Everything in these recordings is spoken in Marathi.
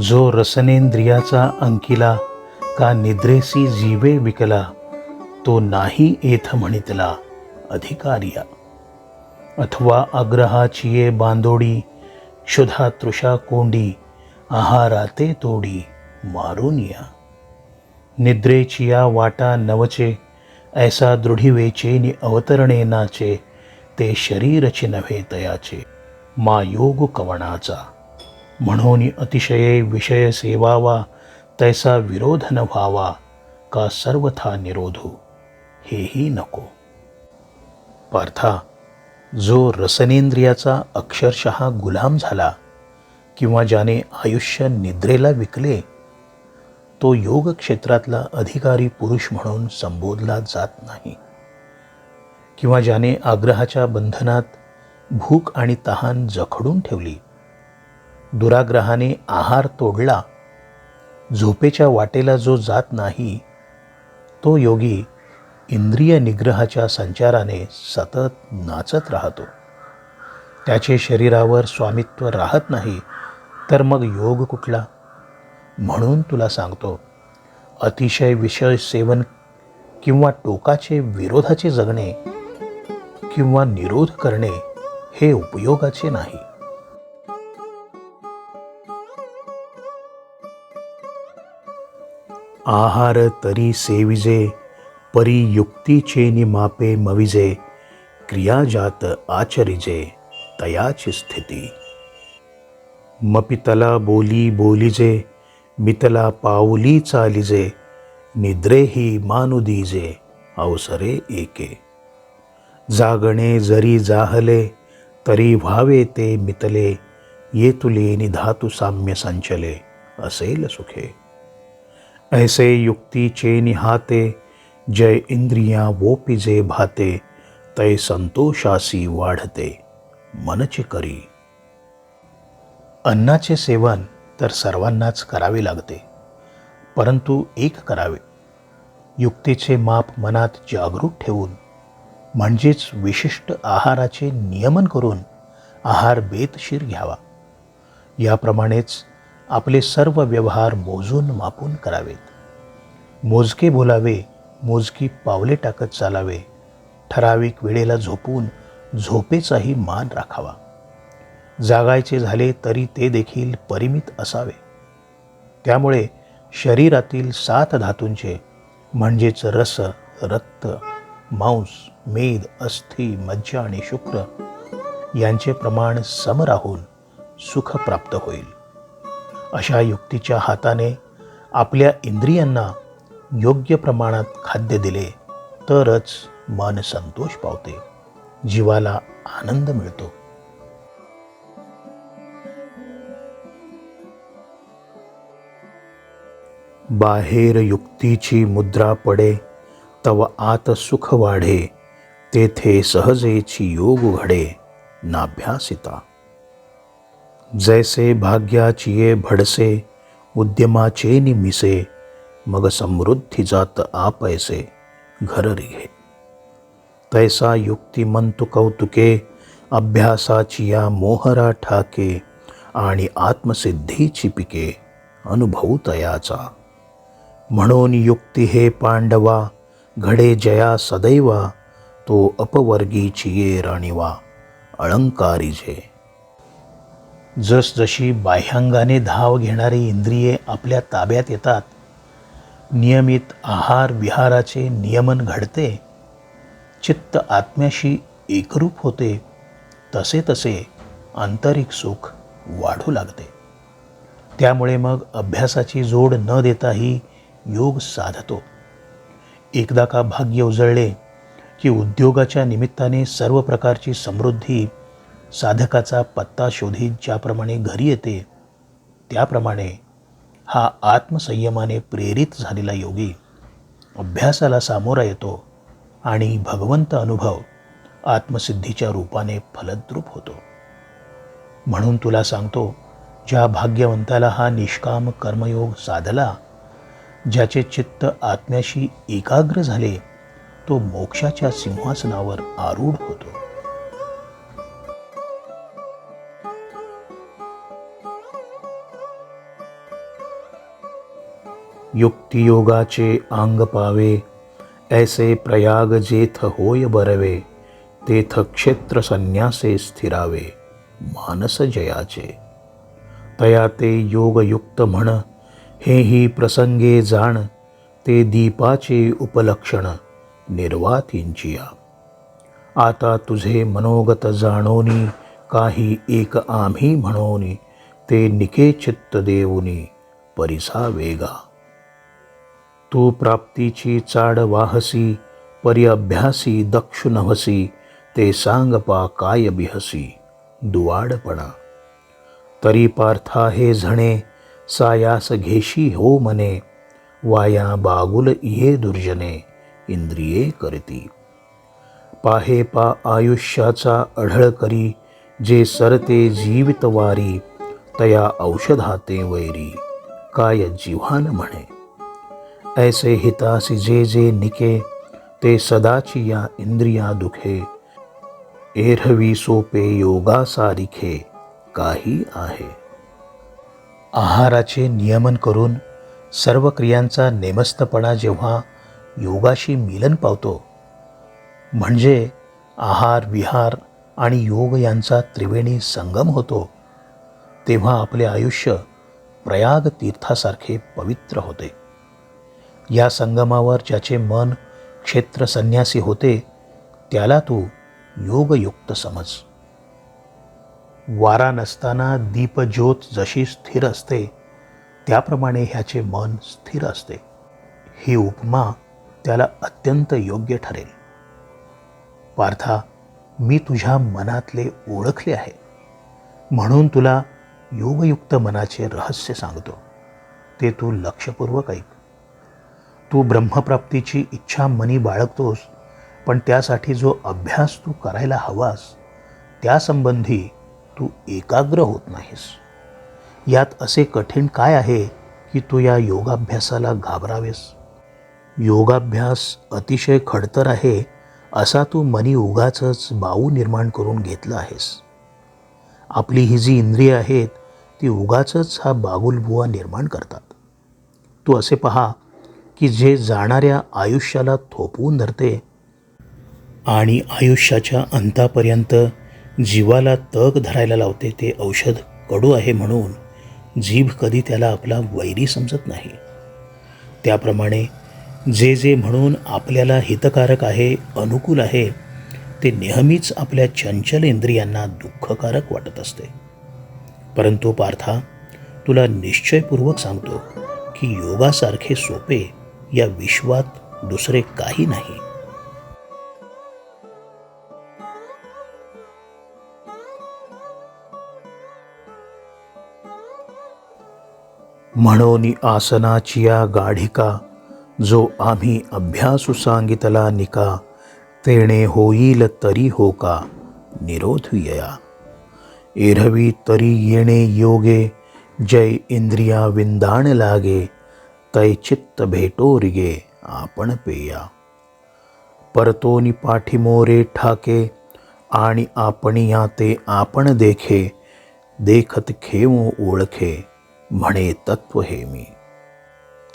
जो रसनेंद्रियाचा अंकिला का निद्रेसी जीवे विकला तो नाही येथ म्हणितला अधिकारिया. अथवा आग्रहाचिये बांदोडी क्षुधा तृषा कोंडी आहाराते तोडी मारून या. निद्रेचिया वाटा नवचे ऐसा दृढिवेचे नि अवतरणे नाचे ते शरीरचे नव्हे तयाचे मा योग कवणाचा म्हणून अतिशय विषय सेवावा तैसा विरोध न व्हावा का सर्वथा निरोधू हेही नको। पार्था जो रसनेंद्रियाचा अक्षरशः गुलाम झाला किंवा ज्याने आयुष्य निद्रेला विकले तो योग क्षेत्रातला अधिकारी पुरुष म्हणून संबोधला जात नाही. किंवा ज्याने आग्रहाच्या बंधनात भूक आणि तहान जखडून ठेवली दुराग्रहाने आहार तोडला. झोपेच्या वाटेला जो जात नाही तो योगी इंद्रिय निग्रहाच्या संचाराने सतत नाचत राहतो. त्याचे शरीरावर स्वामित्व राहत नाही तर मग योग कुठला? म्हणून तुला सांगतो अतिशय विषय सेवन किंवा टोकाचे विरोधाचे जगणे किंवा निरोध करणे हे उपयोगाचे नाही. आहार तरी सेविजे परी युक्तीचे नि मापे मविजे क्रियाजात आचरिजे तयाची स्थिती. मपितला बोली बोलिजे मितला पाऊली चालिजे निद्रेही मानु दीजे अवसरे एके. जागणे जरी जाहले तरी व्हावे ते मितले येतुले निधातु साम्य संचले असेल सुखे. ऐसे युक्तीचे निहाते जय इंद्रिया वोपिजे भाते तै संतोषासी वाढते मनचे करी। अन्नाचे सेवन तर सर्वांनाच करावे लागते परंतु एक करावे युक्तीचे माप मनात जागरूक ठेवून म्हणजेच विशिष्ट आहाराचे नियमन करून आहार बेतशीर घ्यावा याप्रमाणेच आपले सर्व व्यवहार मोजून मापून करावेत. मोजके बोलावे मोजकी पावले टाकत चालावे ठराविक वेळेला झोपून झोपेचाही मान राखावा. जागायचे झाले तरी ते देखील परिमित असावे. त्यामुळे शरीरातील सात धातूंचे म्हणजेच रस रक्त मांस मेद अस्थि मज्जा आणि शुक्र यांचे प्रमाण सम राहून सुख प्राप्त होईल. अशा युक्तीच्या हाताने आपल्या इंद्रियांना योग्य प्रमाणात खाद्य दिले तरच मन संतोष पावते जीवाला आनंद मिळतो. बाहेर युक्तीची मुद्रा पडे तव आत सुख वाढे तेथे सहजेची योग घडे नाभ्यासिता. जैसे भाग्याचिये भडसे उद्यमाचे निमिसे मग समृद्धी जात आपैसे घर रिघे तैसा युक्तिमंतु कौतुके अभ्यासाचिया मोहरा ठाके आणि आत्मसिद्धीची पिके अनुभव तयाचा। म्हणून युक्ती हे पांडवा घडे जया सदैवा तो अपवर्गीची ये राणीवा अलंकारी जे जसजशी बाह्यांगाने धाव घेणारी इंद्रिये आपल्या ताब्यात येतात नियमित आहार विहाराचे नियमन घडते चित्त आत्म्याशी एकरूप होते तसे तसे आंतरिक सुख वाढू लागते. त्यामुळे मग अभ्यासाची जोड न देताही योग साधतो. एकदा का भाग्य उजळले की उद्योगाच्या निमित्ताने सर्व प्रकारची समृद्धी साधकाचा पत्ता शोधित ज्याप्रमाणे घरी येते त्याप्रमाणे हा आत्मसंयमाने प्रेरित झालेला योगी अभ्यासाला सामोरा येतो आणि भगवंत अनुभव आत्मसिद्धीच्या रूपाने फलद्रूप होतो. म्हणून तुला सांगतो ज्या भाग्यवंताला हा निष्काम कर्मयोग साधला ज्याचे चित्त आत्म्याशी एकाग्र झाले तो मोक्षाच्या सिंहासनावर आरूढ होतो. युक्तियोगाचे अंग पावे. ऐसे प्रयाग जेथ होय बरवे तेथ क्षेत्र संन्यासे स्थिरावे मानस जयाचे. तया ते योगयुक्त म्हण हेही प्रसंगे जाण ते दीपाचे उपलक्षण निर्वातींचिया. आता तुझे मनोगत जाणोनी काही एक आम्ही म्हणोनी ते निके चित्त देऊनी परिसा वेगा. तू प्राप्तीची चाड वाहसी परी अभ्यासी दक्षु नभसी ते सांग पा काय बिहसी दुवाडपणा तरी पार्था हे झणे सायास घेशी हो मने वाया बागुल ये दुर्जने इंद्रिये करती. पाहे पा आयुष्याचा अढळ करी जे सरते जीवितवारी तया औषधाते वैरी काय जिव्हान म्हणे. ऐसे हितासी जे जे निके ते सदाची या इंद्रिया दुखे। एरवी सोपे योगा सारिखे काही आहे। आहाराचे नियमन करून सर्व क्रियांचा नेमस्तपणा जेव्हा योगाशी मिलन पावतो म्हणजे आहार विहार आणि योग यांचा त्रिवेणी संगम होतो तेव्हा आपले आयुष्य प्रयाग तीर्थासारखे पवित्र होते। या संगमावर ज्याचे मन क्षेत्र संन्यासी होते त्याला तू योगयुक्त समज. वारा नसताना दीपज्योत जशी स्थिर असते त्याप्रमाणे ह्याचे मन स्थिर असते. ही उपमा त्याला अत्यंत योग्य ठरेल. पार्था मी तुझ्या मनातले ओळखले आहे. म्हणून तुला योगयुक्त मनाचे रहस्य सांगतो. ते तू लक्षपूर्वक ऐक. तू ब्रह्मप्राप्तीची इच्छा मनी बाळगतोस पण त्यासाठी जो अभ्यास तू करायला हवास त्यासंबंधी तू एकाग्र होत नाहीस. यात असे कठीण काय आहे की तू या योगाभ्यासाला घाबरावेस? योगाभ्यास अतिशय खडतर आहे असा तू मनी उगाच बाऊ निर्माण करून घेतला आहेस. आपली ही जी इंद्रिय आहेत ती उगाच हा बागुलबुवा निर्माण करतात. तू असे पहा की जे जाणाऱ्या आयुष्याला थोपवून धरते आणि आयुष्याच्या अंतापर्यंत जीवाला तग धरायला लावते ते औषध कडू आहे म्हणून जीभ कधी त्याला आपला वैरी समजत नाही. त्याप्रमाणे जे जे म्हणून आपल्याला हितकारक आहे अनुकूल आहे ते नेहमीच आपल्या चंचल इंद्रियांना दुःखकारक वाटत असते. परंतु पार्था तुला निश्चयपूर्वक सांगतो की योगासारखे सोपे या विश्वात दुसरे काही नाही. म्हणून आसनाचिया गाढिका जो आम्ही अभ्यासू सांगितला निका तेणे होईल तरी हो का निरोध यया. एरवी तरी येणे योगे जय इंद्रिया विंदाण लागे तै चित्त भेटो रिगे आपण पेया. परतोनी पाठीमोरे ठाके आणि आपण या ते आपण देखे देखत खेवू ओळखे म्हणे तत्व हे मी.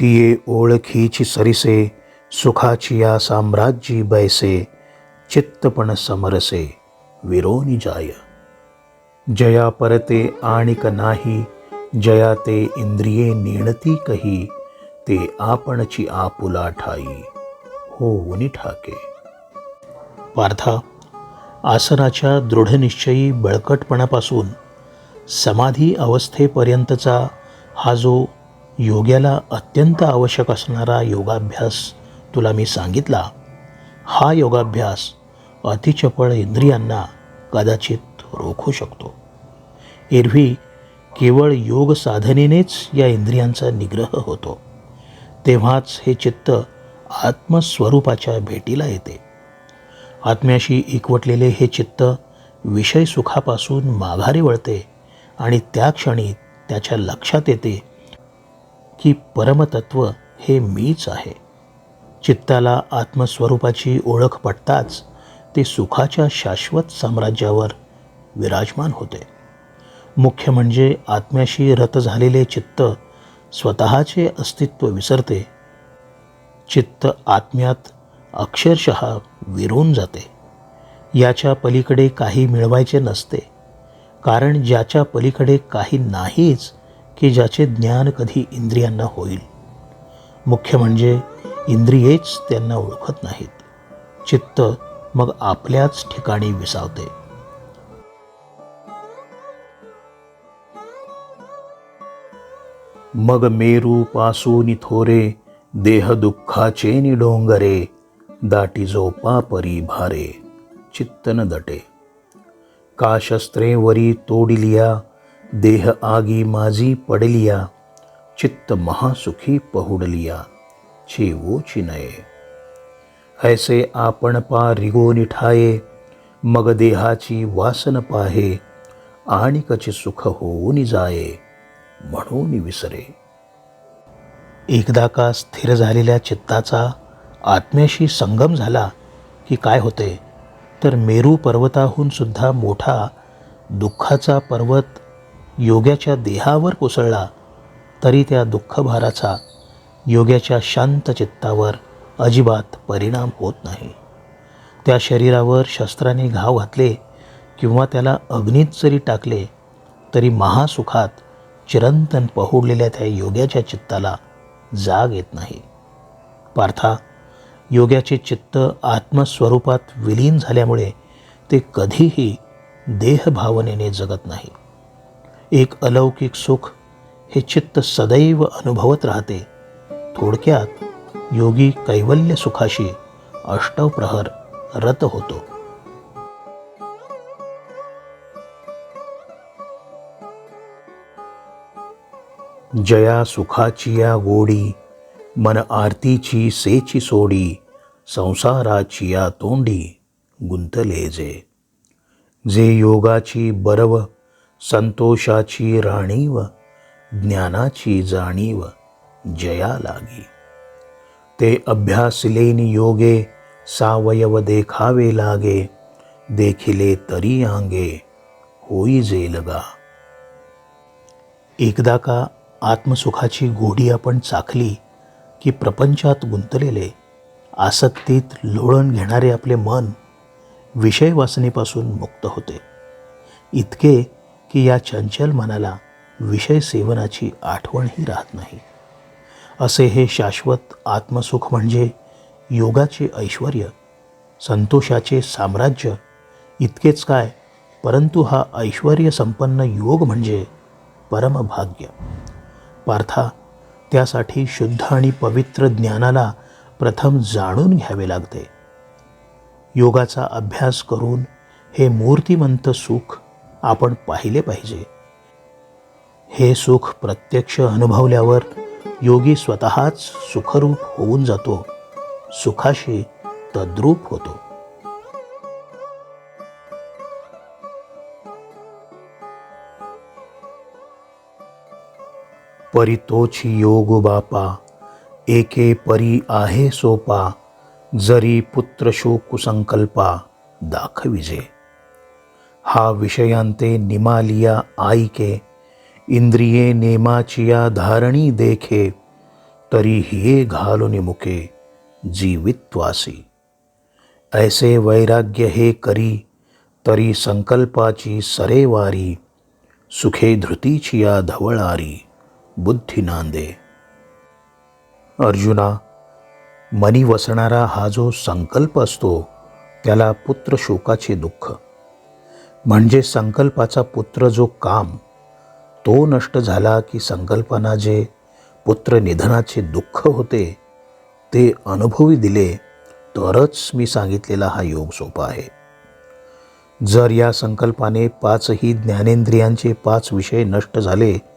तिये ओळखीची सरिसे सुखाची या साम्राज्यी बैसे चित्तपण समरसे विरोनी जाय. जया परते आणिक नाही जया ते इंद्रिये नेणती कही ते आपणची आपुला ठाई हो उनी ठाके. पार्था आसनाच्या दृढनिश्चयी बळकटपणापासून समाधी अवस्थेपर्यंतचा हा जो योग्याला अत्यंत आवश्यक असणारा योगाभ्यास तुला मी सांगितला हा योगाभ्यास अतिचपळ इंद्रियांना कदाचित रोखू शकतो. एरवी केवळ योग साधनेनेच या इंद्रियांचा निग्रह होतो. तेव्हाच हे चित्त आत्मस्वरूपाच्या भेटीला येते. आत्म्याशी एकवटलेले हे चित्त विषय सुखापासून माघारी वळते आणि त्या क्षणी त्याच्या लक्षात येते की परमतत्व हे मीच आहे. चित्ताला आत्मस्वरूपाची ओळख पटताच ते सुखाच्या शाश्वत साम्राज्यावर विराजमान होते. मुख्य म्हणजे आत्म्याशी रत झालेले चित्त स्वतःचे अस्तित्व विसरते. चित्त आत्म्यात अक्षरशः विरून जाते. याच्या पलीकडे काही मिळवायचे नसते. कारण ज्याच्या पलीकडे काही नाहीच की ज्याचे ज्ञान कधी इंद्रियांना होईल. मुख्य म्हणजे इंद्रियेच त्यांना ओळखत नाहीत. चित्त मग आपल्याच ठिकाणी विसावते. मग मेरू पासून थोरे देह दुःखाचे नि डोंगरे दाटी झोपा परी भारे चित्तन दटे. का शस्त्रेवरी तोडिलिया देह आगी माझी पडलिया चित्त महासुखी पहुडलिया चेवो चिनये ऐसे आपण पा रिगो ठाये मग देहाची वासन पाहे आणि कचे सुख होऊन जाये. म्हणून विसरे. एकदा का स्थिर झालेल्या चित्ताचा आत्म्याशी संगम झाला की काय होते तर मेरू पर्वताहून सुद्धा मोठा दुःखाचा पर्वत योग्याच्या देहावर कोसळला तरी त्या दुःखभाराचा योग्याच्या शांत चित्तावर अजिबात परिणाम होत नाही. त्या शरीरावर शस्त्राने घाव घातले किंवा त्याला अग्नीत जरी टाकले तरी महासुखात चिरंतन पहुडलेल्या त्या योग्याच्या चित्ताला जाग येत नाही. पार्था योग्याचे चित्त आत्मस्वरूपात विलीन झाल्यामुळे ते कधीही देहभावनेने जगत नाही. एक अलौकिक सुख हे चित्त सदैव अनुभवत राहते. थोडक्यात योगी कैवल्य सुखाशी अष्टवप्रहर रत होतो. जया सुखाची या गोडी मन आरतीची सेची सोडी संसाराची या तोंडी गुंतले जे. जे योगाची बरव संतोषाची राणीव ज्ञानाची जाणीव जया लागी. ते अभ्यासलेन योगे सावयव देखावे लागे देखिले तरी आंगे होई जे लगा. एकदा का आत्मसुखाची गोडी आपण चाखली की प्रपंचात गुंतलेले आसक्तीत लोळण घेणारे आपले मन विषय वासनेपासून मुक्त होते. इतके की या चंचल मनाला विषय सेवनाची आठवणही राहत नाही. असे हे शाश्वत आत्मसुख म्हणजे योगाचे ऐश्वर संतोषाचे साम्राज्य इतकेच काय परंतु हा ऐश्वर संपन्न योग म्हणजे परमभाग्य. पार्था त्यासाठी शुद्ध आणि पवित्र ज्ञानाला प्रथम जाणून घ्यावे लागते. योगाचा अभ्यास करून हे मूर्तिमंत सुख आपण पाहिले पाहिजे. हे सुख प्रत्यक्ष अनुभवल्यावर योगी स्वतःच सुखरूप होऊन जातो. सुखाशी तद्रूप होतो. परितोची योग बापा एके परी आहे सोपा जरी पुत्र शोकुसंकल्पा दाखविजे हा विषयांते निमालिया आईके इंद्रिये नेमाचिया धारणी देखे तरी हिये घालुनी मुके जीवित्वासी. ऐसे वैराग्य हे करी तरी संकल्पाची सरेवारी सुखे धृतीची या धवळारी. बुद्धी नांदे. अर्जुना मनी वसणारा हा जो संकल्प असतो त्याला पुत्र शोकाचे दुःख. म्हणजे संकल्पाचा पुत्र जो काम तो नष्ट झाला की संकल्पना जे पुत्र निधनाचे दुःख होते ते अनुभवी दिले तरच मी सांगितलेला हा योग सोपा आहे. जर या संकल्पाने पाचही ज्ञानेंद्रियांचे पाच विषय नष्ट झाले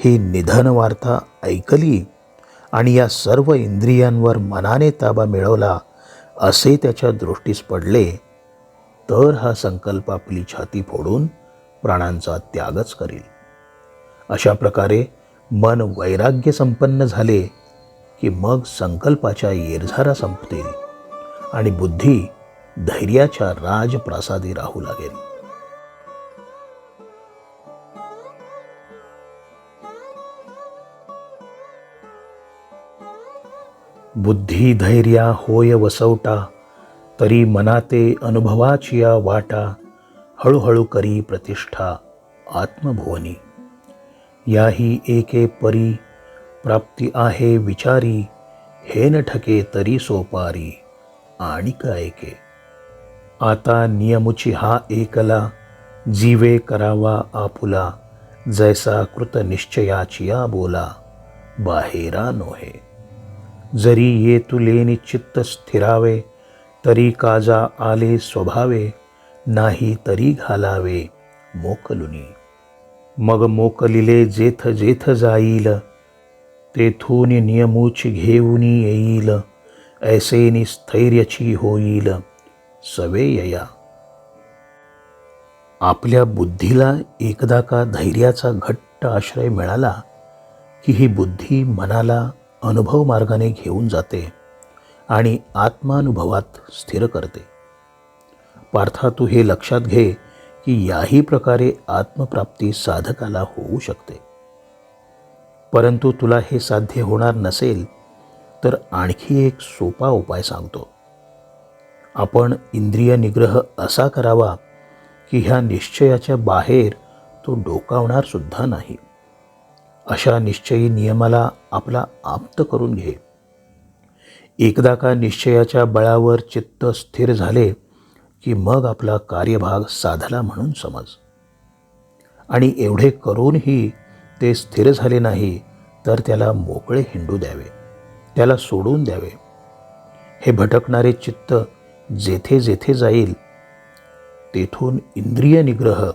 ही निधन वार्ता ऐकली आणि या सर्व इंद्रियांवर मनाने ताबा मिळवला असे त्याच्या दृष्टीस पडले तर हा संकल्प आपली छाती फोडून प्राणांचा त्यागच करील. अशा प्रकारे मन वैराग्य संपन्न झाले की मग संकल्पाच्या येरझारा संपतील आणि बुद्धी धैर्याच्या राजप्रासादी राहू लागेल. बुद्धी धैर्या होय वसवटा तरी मनाते अनुभवाचिया वाटा हळूहळू करी प्रतिष्ठा आत्मभुवनी. याही एके परी प्राप्ती आहे विचारी हे न ठके तरी सोपारी आणि ऐके. आता नियमुची हा एकला जीवे करावा आपुला जैसा कृत निश्चयाचिया बोला बाहेरा नोहे. जरी ये तुलेनी चित्त स्थिरावे तरी काजा आले स्वभावे नाही तरी घालावे मोकलुनी. मग मोकलिले जेथ जेथ जाईल तेथून नियमूच घेऊन येईल ऐसे स्थैर्यची होईल सवेयया आपल्या बुद्धीला एकदा का धैर्याचा घट्ट आश्रय मिळाला की ही बुद्धी मनाला अनुभव मार्गाने घेऊन जाते आणि आत्मानुभवात स्थिर करते. पार्था तू हे लक्षात घे की याही प्रकारे आत्मप्राप्ती साधकाला होऊ शकते. परंतु तुला हे साध्य होणार नसेल तर आणखी एक सोपा उपाय सांगतो. आपण इंद्रिय निग्रह असा करावा की ह्या निश्चयाच्या बाहेर तो डोकावणार सुद्धा नाही. अशा निश्चयी नियमाला आपला आप्त करून घे. एकदा का निश्चयाच्या बळावर चित्त स्थिर झाले की मग आपला कार्यभाग साधला म्हणून समज. आणि एवढे करूनही ते स्थिर झाले नाही तर त्याला मोकळे हिंडू द्यावे. त्याला सोडून द्यावे. हे भटकणारे चित्त जेथे जेथे जाईल तेथून इंद्रिय निग्रह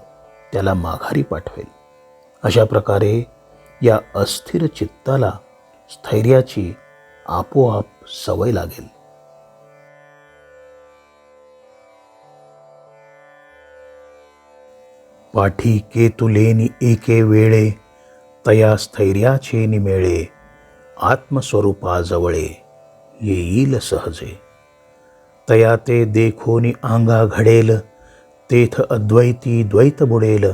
त्याला माघारी पाठवेल. अशा प्रकारे या अस्थिर चित्ताला स्थैर्याची आपोआप सवय लागेल. पाठी केतुलेनी एके वेळे तया स्थैर्याचे निमेळे आत्मस्वरूपाजवळे येईल सहजे. तया ते देखोनी आंगा घडेल तेथ अद्वैती द्वैत बुडेल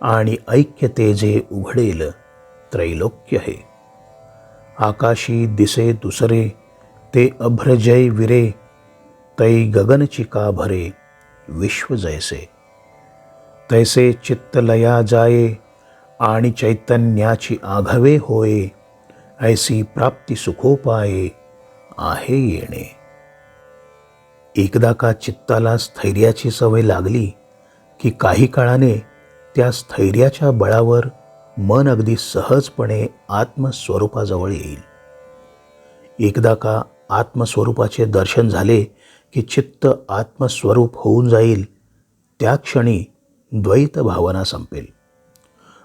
आणि ऐक्य तेजे उघडेल त्रैलोक्य हे। आकाशी दिसे दुसरे ते अभ्रजय विरे तै गगनचिका भरे विश्व जैसे तैसे चित्तलया जाये आणि चैतन्याची आघवे होये ऐसी प्राप्ती सुखोपाये आहे येणे। एकदा का चित्ताला स्थैर्याची सवय लागली की काही काळाने त्या स्थैर्याच्या बळावर मन अगदी सहजपणे आत्मस्वरूपाजवळ येईल. एकदा का आत्मस्वरूपाचे दर्शन झाले की चित्त आत्मस्वरूप होऊन जाईल त्या क्षणी द्वैत भावना संपेल.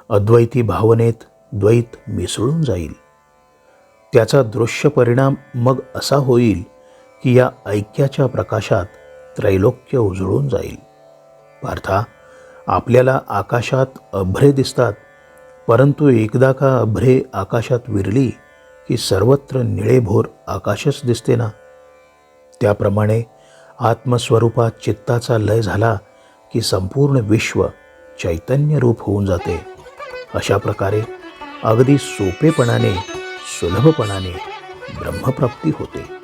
अद्वैती भावनेत द्वैत मिसळून जाईल. त्याचा दृश्य परिणाम मग असा होईल की या ऐक्याच्या प्रकाशात त्रैलोक्य उजळून जाईल. पार्था आपल्याला आकाशात अभ्रे दिसतात. परंतु एकदा का अभ्रे आकाशात विरली की सर्वत्र निळेभोर आकाशच दिसते ना त्याप्रमाणे आत्मस्वरूपात चित्ताचा लय झाला की संपूर्ण विश्व चैतन्य रूप होऊन जाते. अशा प्रकारे अगदी सोपेपणाने सुलभपणाने ब्रह्मप्राप्ती होते.